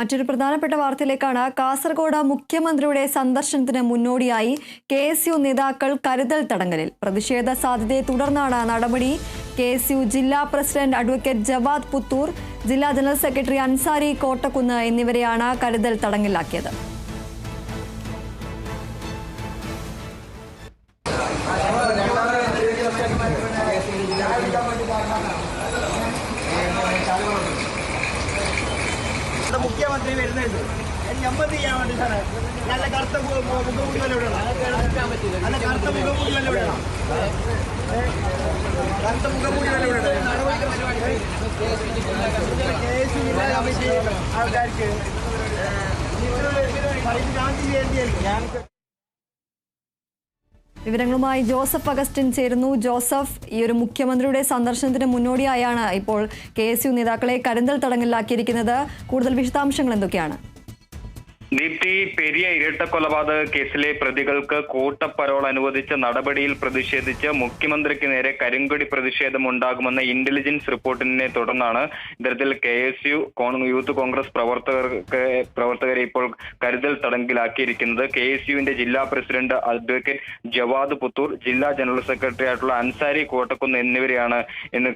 മറ്റൊരു പ്രധാനപ്പെട്ട വാർത്തയിലേക്കാണ്. കാസർഗോഡ് മുഖ്യമന്ത്രിയുടെ സന്ദർശനത്തിന് മുന്നോടിയായി കെ എസ് യു നേതാക്കൾ കരുതൽ തടങ്കലിൽ. പ്രതിഷേധ സാധ്യതയെ തുടർന്നാണ് നടപടി. കെ എസ് യു ജില്ലാ പ്രസിഡന്റ് അഡ്വക്കേറ്റ് ജവാദ് പുത്തൂർ ജില്ലാ ജനറൽ സെക്രട്ടറി അൻസാരി കോട്ടക്കുന്ന് എന്നിവരെയാണ് കരുതൽ തടങ്കലിലാക്കിയത്. മുഖ്യമന്ത്രി വരുന്നുണ്ട്. എൺപത് ചെയ്യാൻ വേണ്ടി സാറേ. നല്ല കറുത്ത മുഖംമൂടി നല്ല കറുത്ത മുഖംമൂടി കറുത്ത മുഖംമൂടി ആൾക്കാർക്ക്. ഗാന്ധി വിവരങ്ങളുമായി ജോസഫ് അഗസ്റ്റിൻ ചേരുന്നു. ജോസഫ് ഈ ഒരു മുഖ്യമന്ത്രിയുടെ സന്ദർശനത്തിന് മുന്നോടിയായാണ് ഇപ്പോൾ കെ എസ് യു നേതാക്കളെ കരുതൽ തടങ്കലിലാക്കിയിരിക്കുന്നത്. കൂടുതൽ വിശദാംശങ്ങൾ എന്തൊക്കെയാണ്? ദീപ്തി പെരിയ ഇരട്ട കൊലപാതക കേസിലെ പ്രതികൾക്ക് കൂട്ടപ്പരോൾ അനുവദിച്ച നടപടിയിൽ പ്രതിഷേധിച്ച് മുഖ്യമന്ത്രിക്ക് നേരെ കരിങ്കൊടി പ്രതിഷേധം ഉണ്ടാകുമെന്ന ഇന്റലിജൻസ് റിപ്പോർട്ടിനെ തുടർന്നാണ് ഇത്തരത്തിൽ K S U youth Congress പ്രവർത്തകർക്ക് പ്രവർത്തകരെ ഇപ്പോൾ കരുതൽ തടങ്കിലാക്കിയിരിക്കുന്നത്. കെ എസ് യുവിന്റെ ജില്ലാ പ്രസിഡന്റ് അഡ്വക്കേറ്റ് ജവാദ് പുത്തൂർ ജില്ലാ ജനറൽ സെക്രട്ടറി ആയിട്ടുള്ള അൻസാരി കോട്ടക്കുന്ന് എന്നിവരെയാണ് ഇന്ന്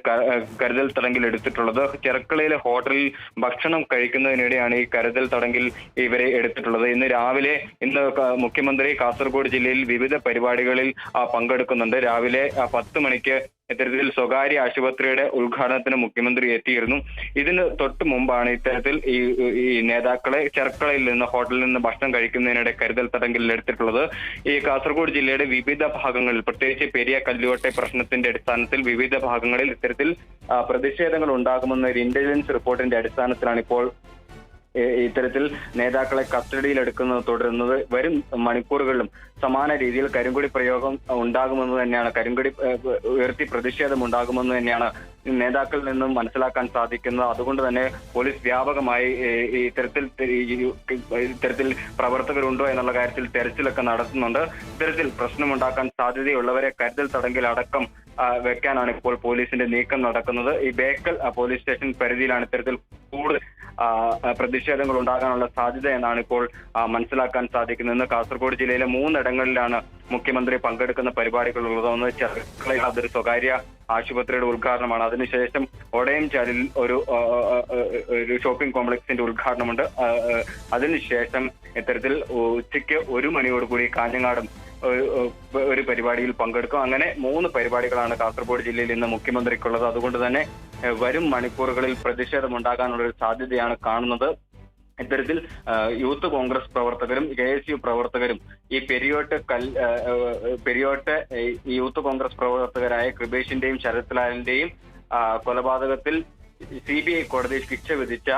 കരുതൽ തടങ്കിൽ എടുത്തിട്ടുള്ളത് ചെർക്കളയിലെ ഹോട്ടലിൽ ഭക്ഷണം കഴിക്കുന്നതിനിടെയാണ് ഈ കരുതൽ തടങ്കിൽ ഇവരെ എടുത്തിട്ടുള്ളത്. ഇന്ന് രാവിലെ ഇന്ന് മുഖ്യമന്ത്രി കാസർഗോഡ് ജില്ലയിൽ വിവിധ പരിപാടികളിൽ പങ്കെടുക്കുന്നുണ്ട്. രാവിലെ പത്ത് മണിക്ക് ഇത്തരത്തിൽ സ്വകാര്യ ആശുപത്രിയുടെ ഉദ്ഘാടനത്തിന് മുഖ്യമന്ത്രി എത്തിയിരുന്നു. ഇതിന് തൊട്ട് മുമ്പാണ് ഇത്തരത്തിൽ ഈ ഈ നേതാക്കളെ ചെർക്കളയിൽ നിന്ന് ഹോട്ടലിൽ നിന്ന് ഭക്ഷണം കഴിക്കുന്നതിനിടെ കരുതൽ തടങ്കലിൽ എടുത്തിട്ടുള്ളത്. ഈ കാസർഗോഡ് ജില്ലയുടെ വിവിധ ഭാഗങ്ങളിൽ പ്രത്യേകിച്ച് പെരിയ കല്ലുവട്ടെ പ്രശ്നത്തിന്റെ അടിസ്ഥാനത്തിൽ വിവിധ ഭാഗങ്ങളിൽ ഇത്തരത്തിൽ പ്രതിഷേധങ്ങൾ ഉണ്ടാകുമെന്ന ഒരു ഇന്റലിജൻസ് റിപ്പോർട്ടിന്റെ അടിസ്ഥാനത്തിലാണ് ഇപ്പോൾ ഇത്തരത്തിൽ നേതാക്കളെ കസ്റ്റഡിയിൽ എടുക്കുന്നത് തുടരുന്നത് വരും മണിക്കൂറുകളിലും. സമാന രീതിയിൽ കരിങ്കുടി പ്രയോഗം ഉണ്ടാകുമെന്ന് തന്നെയാണ് കരിങ്കുടി ഉയർത്തി പ്രതിഷേധം ഉണ്ടാകുമെന്ന് തന്നെയാണ് നേതാക്കളിൽ നിന്നും മനസ്സിലാക്കാൻ സാധിക്കുന്നത്. അതുകൊണ്ട് തന്നെ പോലീസ് വ്യാപകമായി ഇത്തരത്തിൽ ഇത്തരത്തിൽ പ്രവർത്തകരുണ്ടോ എന്നുള്ള കാര്യത്തിൽ തെരച്ചിലൊക്കെ നടത്തുന്നുണ്ട്. ഇത്തരത്തിൽ പ്രശ്നമുണ്ടാക്കാൻ സാധ്യതയുള്ളവരെ കരുതൽ തടങ്കിൽ അടക്കം വെക്കാനാണ് ഇപ്പോൾ പോലീസിന്റെ നീക്കം നടക്കുന്നത്. ഈ ബേക്കൽ പോലീസ് സ്റ്റേഷൻ പരിധിയിലാണ് ഇത്തരത്തിൽ കൂടുതൽ പ്രതിഷേധങ്ങൾ ഉണ്ടാകാനുള്ള സാധ്യത എന്നാണ് ഇപ്പോൾ മനസ്സിലാക്കാൻ സാധിക്കുന്നത്. കാസർഗോഡ് ജില്ലയിലെ മൂന്നിടങ്ങളിലാണ് മുഖ്യമന്ത്രി പങ്കെടുക്കുന്ന പരിപാടികളുള്ളത്. ഒന്ന് ചെറുക്കളയിൽ അതൊരു സ്വകാര്യ ആശുപത്രിയുടെ ഉദ്ഘാടനമാണ്. അതിനുശേഷം ഒടയംചാലിൽ ഒരു ഒരു ഷോപ്പിംഗ് കോംപ്ലക്സിന്റെ ഉദ്ഘാടനമുണ്ട്. അതിനുശേഷം ഇത്തരത്തിൽ ഉച്ചയ്ക്ക് ഒരു മണിയോടുകൂടി കാഞ്ഞങ്ങാടും ഒരു- പരിപാടിയിൽ പങ്കെടുക്കും. അങ്ങനെ മൂന്ന് പരിപാടികളാണ് കാസർഗോഡ് ജില്ലയിൽ ഇന്ന് മുഖ്യമന്ത്രിക്കുള്ളത്. അതുകൊണ്ട് തന്നെ വരും മണിക്കൂറുകളിൽ പ്രതിഷേധം ഉണ്ടാകാനുള്ള ഒരു സാധ്യതയാണ് കാണുന്നത്. ഇത്തരത്തിൽ യൂത്ത് കോൺഗ്രസ് പ്രവർത്തകരും കെ എസ് യു പ്രവർത്തകരും ഈ പെരിയോട്ട് കൽ പെരിയോട്ട് യൂത്ത് കോൺഗ്രസ് പ്രവർത്തകരായ കൃപേഷിന്റെയും ശരത് ലാലിന്റെയും കൊലപാതകത്തിൽ സി ബി ഐ കോടതി ശിക്ഷ വിധിച്ച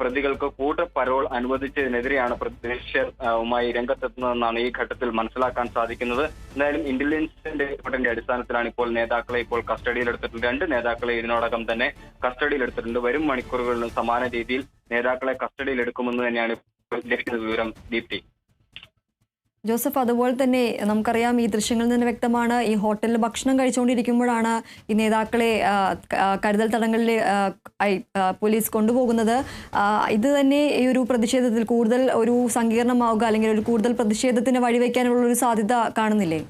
പ്രതികൾക്ക് കൂട്ട പരോൾ അനുവദിച്ചതിനെതിരെയാണ് പ്രതിഷേധവുമായി രംഗത്തെത്തുന്നതെന്നാണ് ഈ ഘട്ടത്തിൽ മനസ്സിലാക്കാൻ സാധിക്കുന്നത്. എന്തായാലും ഇന്റലിജൻസിന്റെ റിപ്പോർട്ടിന്റെ അടിസ്ഥാനത്തിലാണ് ഇപ്പോൾ നേതാക്കളെ ഇപ്പോൾ കസ്റ്റഡിയിലെടുത്തിട്ടുണ്ട്. രണ്ട് നേതാക്കളെ ഇതിനോടകം തന്നെ കസ്റ്റഡിയിലെടുത്തിട്ടുണ്ട്. വരും മണിക്കൂറുകളിലും സമാന രീതിയിൽ നേതാക്കളെ കസ്റ്റഡിയിലെടുക്കുമെന്ന് തന്നെയാണ് ലഭിക്കുന്ന വിവരം ദീപ്തി. ജോസഫ് അതുപോലെ തന്നെ നമുക്കറിയാം ഈ ദൃശ്യങ്ങളിൽ നിന്ന് വ്യക്തമാണ് ഈ ഹോട്ടലിൽ ഭക്ഷണം കഴിച്ചുകൊണ്ടിരിക്കുമ്പോഴാണ് ഈ നേതാക്കളെ കരുതൽ തടങ്കലിൽ പോലീസ് കൊണ്ടുപോകുന്നത്. ഇത് തന്നെ ഈ ഒരു പ്രതിഷേധത്തിൽ കൂടുതൽ ഒരു സങ്കീർണമാവുക അല്ലെങ്കിൽ ഒരു കൂടുതൽ പ്രതിഷേധത്തിന് വഴിവെക്കാനുള്ള ഒരു സാധ്യത കാണുന്നില്ലേ?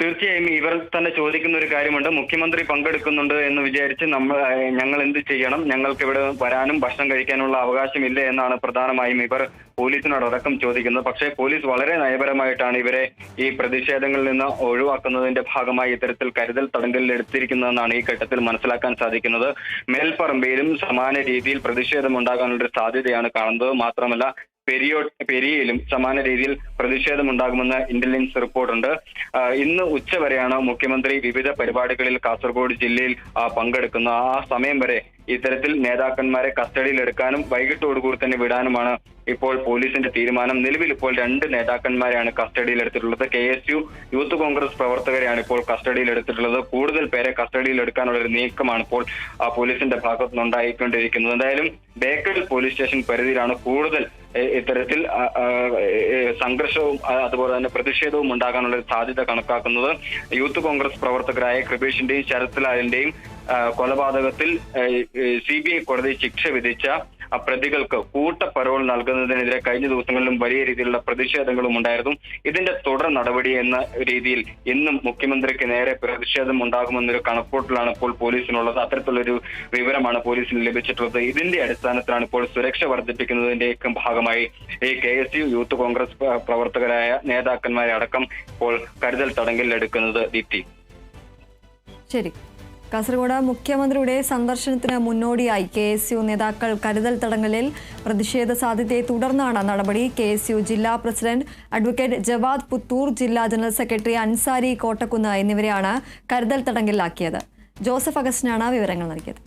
തീർച്ചയായും ഇവർ തന്നെ ചോദിക്കുന്ന ഒരു കാര്യമുണ്ട്. മുഖ്യമന്ത്രി പങ്കെടുക്കുന്നുണ്ട് എന്ന് വിചാരിച്ച് നമ്മൾ ഞങ്ങൾ എന്ത് ചെയ്യണം? ഞങ്ങൾക്ക് ഇവിടെ വരാനും ഭക്ഷണം കഴിക്കാനുള്ള അവകാശമില്ല എന്നാണ് പ്രധാനമായും ഇവർ പോലീസിനോടക്കം ചോദിക്കുന്നത്. പക്ഷേ പോലീസ് വളരെ നയപരമായിട്ടാണ് ഇവരെ ഈ പ്രതിഷേധങ്ങളിൽ നിന്ന് ഒഴിവാക്കുന്നതിന്റെ ഭാഗമായി ഇത്തരത്തിൽ കരുതൽ തടങ്കലിൽ എടുത്തിരിക്കുന്നതെന്നാണ് ഈ ഘട്ടത്തിൽ മനസ്സിലാക്കാൻ സാധിക്കുന്നത്. മേൽപ്പറമ്പയിലും സമാന രീതിയിൽ പ്രതിഷേധം ഉണ്ടാകാനുള്ള ഒരു സാധ്യതയാണ് കാണുന്നത്. മാത്രമല്ല പെരിയോ പെരിയയിലും സമാന രീതിയിൽ പ്രതിഷേധമുണ്ടാകുമെന്ന് ഇന്റലിജൻസ് റിപ്പോർട്ടുണ്ട് ഇന്ന് ഉച്ച വരെയാണ് മുഖ്യമന്ത്രി വിവിധ പരിപാടികളിൽ കാസർഗോഡ് ജില്ലയിൽ പങ്കെടുക്കുന്നത് ആ സമയം വരെ ഇത്തരത്തിൽ നേതാക്കന്മാരെ കസ്റ്റഡിയിലെടുക്കാനും വൈകിട്ടോടുകൂടി തന്നെ വിടാനുമാണ് ഇപ്പോൾ പോലീസിന്റെ തീരുമാനം. നിലവിൽ ഇപ്പോൾ രണ്ട് നേതാക്കന്മാരെയാണ് കസ്റ്റഡിയിൽ എടുത്തിട്ടുള്ളത് K S U youth Congress പ്രവർത്തകരെയാണ് ഇപ്പോൾ കസ്റ്റഡിയിൽ എടുത്തിട്ടുള്ളത് കൂടുതൽ പേരെ കസ്റ്റഡിയിൽ എടുക്കാനുള്ള ഒരു നീക്കമാണ് ഇപ്പോൾ പോലീസിന്റെ ഭാഗത്തുനിന്നുണ്ടായിക്കൊണ്ടിരിക്കുന്നത്. എന്തായാലും ബേക്കൽ പോലീസ് സ്റ്റേഷൻ പരിധിയിലാണ് കൂടുതൽ ഇത്തരത്തിൽ സംഘർഷവും അതുപോലെ തന്നെ പ്രതിഷേധവും ഉണ്ടാകാനുള്ള സാധ്യത കണക്കാക്കുന്നത് യൂത്ത് കോൺഗ്രസ് പ്രവർത്തകരായ കൃപേഷിന്റെയും ശരത് ലാലിന്റെയും കൊലപാതകത്തിൽ സി ബി ഐ കോടതി ശിക്ഷ വിധിച്ച പ്രതികൾക്ക് കൂട്ട പരോൾ നൽകുന്നതിനെതിരെ കഴിഞ്ഞ ദിവസങ്ങളിലും വലിയ രീതിയിലുള്ള പ്രതിഷേധങ്ങളും ഉണ്ടായിരുന്നു. ഇതിന്റെ തുടർ നടപടി എന്ന രീതിയിൽ ഇന്നും മുഖ്യമന്ത്രിക്ക് നേരെ പ്രതിഷേധം ഉണ്ടാകുമെന്നൊരു കണക്കൂട്ടിലാണ് ഇപ്പോൾ പോലീസിനുള്ളത്. അത്തരത്തിലൊരു വിവരമാണ് പോലീസിന് ലഭിച്ചിട്ടുള്ളത്. ഇതിന്റെ അടിസ്ഥാനത്തിലാണ് ഇപ്പോൾ സുരക്ഷ വർദ്ധിപ്പിക്കുന്നതിന്റെയൊക്കെ ഭാഗമായി ഈ K S U youth Congress പ്രവർത്തകരായ നേതാക്കന്മാരെ അടക്കം ഇപ്പോൾ കരുതൽ തടങ്കലിലെടുക്കുന്നത് ദീപ്തി ശരി. കാസർഗോഡ് മുഖ്യമന്ത്രിയുടെ സന്ദർശനത്തിന് മുന്നോടിയായി കെ എസ് യു നേതാക്കൾ കരുതൽ തടങ്കലിൽ പ്രതിഷേധ സാധ്യതയെ തുടർന്നാണ് നടപടി. കെ എസ് യു ജില്ലാ പ്രസിഡന്റ് അഡ്വക്കേറ്റ് ജവാദ് പുത്തൂർ ജില്ലാ ജനറൽ സെക്രട്ടറി അൻസാരി കോട്ടക്കുന്ന് എന്നിവരെയാണ് കരുതൽ തടങ്കലിലാക്കിയത്. ജോസഫ് അഗസ്റ്റിനാണ് വിവരങ്ങൾ നൽകിയത്.